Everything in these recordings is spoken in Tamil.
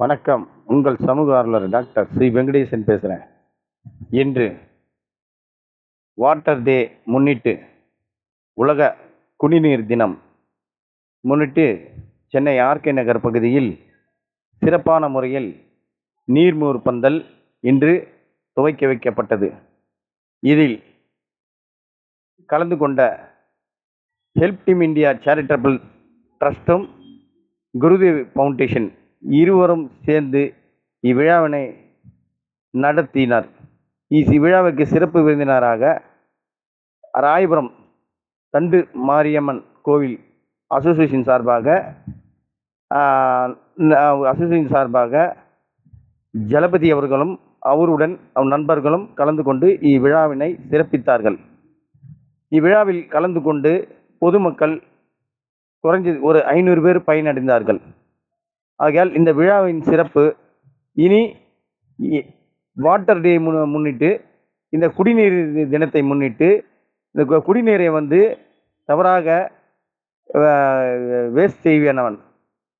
வணக்கம். உங்கள் சமூக ஆர்வலர் டாக்டர் ஸ்ரீ வெங்கடேசன் பேசுகிறேன் இன்று வாட்டர் டே முன்னிட்டு உலக குடிநீர் தினம். முன்னிட்டு சென்னை ஆர்கே நகர் பகுதியில் சிறப்பான முறையில் நீர்மூர் பந்தல் இன்று துவக்கி வைக்கப்பட்டது. இதில் கலந்து கொண்ட ஹெல்ப் டீம் இந்தியா சேரிட்டபிள் ட்ரஸ்ட்டும் குருதேவ் ஃபவுண்டேஷன் இருவரும் சேர்ந்து இவ்விழாவினை நடத்தினர். இவ்விழாவுக்கு சிறப்பு விருந்தினராக ராயபுரம் தண்டு மாரியம்மன் கோவில் அசோசியேஷன் சார்பாக அசோசியேஷன் சார்பாக ஜலபதி அவர்களும் அவருடன் அவன் நண்பர்களும் கலந்து கொண்டு இவ்விழாவினை சிறப்பித்தார்கள். இவ்விழாவில் கலந்து கொண்டு பொதுமக்கள் குறைஞ்சது ஒரு ஐநூறு பேர் பயனடைந்தார்கள். ஆகையால் இந்த விழாவின் சிறப்பு இனி வாட்டர் டே முன் முன்னிட்டு இந்த குடிநீர் தினத்தை முன்னிட்டு இந்த கு- குடிநீரை வந்து தவறாக வேஸ்ட் செய்வேனவன்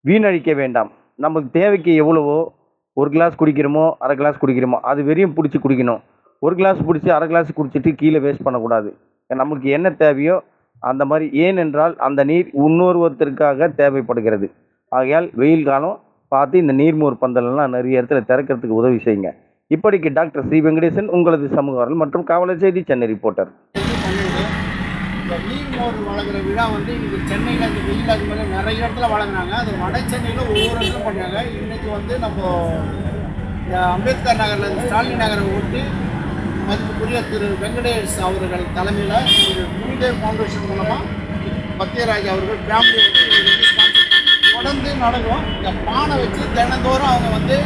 வீணழிக்க வேண்டாம். நமக்கு தேவைக்கு எவ்வளவோ ஒரு கிளாஸ் குடிக்கிறோமோ அரை கிளாஸ் குடிக்கிறோமோ அது வெறியும் பிடிச்சி குடிக்கணும். ஒரு கிளாஸ் பிடிச்சி அரை கிளாஸ் குடிச்சிட்டு கீழே வேஸ்ட் பண்ணக்கூடாது. நமக்கு என்ன தேவையோ அந்த மாதிரி ஏனென்றால் அந்த நீர் இன்னொருவத்திற்காக தேவைப்படுகிறது. ஆகையால் வெயில் காலம் பார்த்து இந்த நீர்மோர் பந்தலெல்லாம் நிறைய இடத்துல திறக்கிறதுக்கு உதவி செய்யுங்க. இப்படிக்கு டாக்டர் ஸ்ரீ வெங்கடேசன் உங்களது சமூகவரல் மற்றும் காவலர் செய்தி சென்னை ரிப்போர்ட்டர். நீர்மோர் வழங்குற விழா வந்து இங்கே சென்னையில் அந்த வெயில் அது மாதிரி நிறைய இடத்துல வழங்குனாங்க அது வட சென்னையில் ஒவ்வொரு இடத்துல பண்ணாங்க. இன்றைக்கு வந்து நம்ம அம்பேத்கர் நகரில் இந்த ஸ்டாலின் நகரை ஒட்டி மதிப்புக்குரிய திரு. வெங்கடேஷ் அவர்கள் தலைமையில் ஒரு குருதேவ் ஃபவுண்டேஷன் மூலமாக பத்தியராஜ் அவர்கள் ஃபேமிலி வந்து இது வந்து sponsor பண்ணி தொடர்ந்து நடக்கும். இந்த பானை வச்சு தினந்தோறும் அவங்க வந்து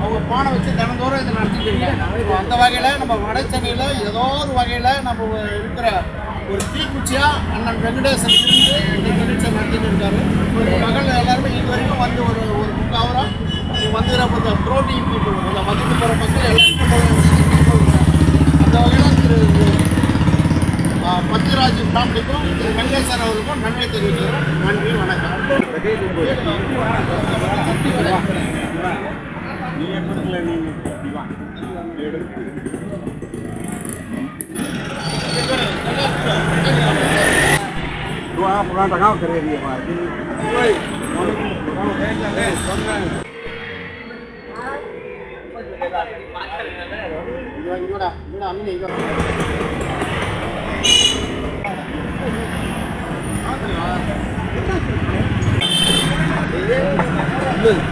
அவங்க பானை வச்சு தினந்தோறும் இதை நடத்திட்டு இருக்காங்க. இப்போ அந்த வகையில் நம்ம வட சென்னையில் ஏதோ ஒரு வகையில் நம்ம இருக்கிற ஒரு தீக்குச்சியாக அண்ணன் வெங்கடேசன் இருந்து இந்த நிகழ்ச்சியை நடத்திட்டு இருக்காரு. ஒரு மகள் எல்லாருமே இது வரைக்கும் வந்து ஒரு ஒரு முக்காவரம் வந்துகிற கொஞ்சம் ப்ரோட்டீன் பீப்புள் கொஞ்சம் மதிப்பு பெற மக்கள் எல்லாருக்கும் அந்த வகையில் திரு ஆ, பத்திராஜ் ஃபேமிலிக்கும் திரு வெங்கடேசன் அவருக்கும் நன்றி தெரிவிக்கிறோம் நன்றி. வணக்கம் இங்க இங்கடா இங்கடா அண்ணன் இங்க 论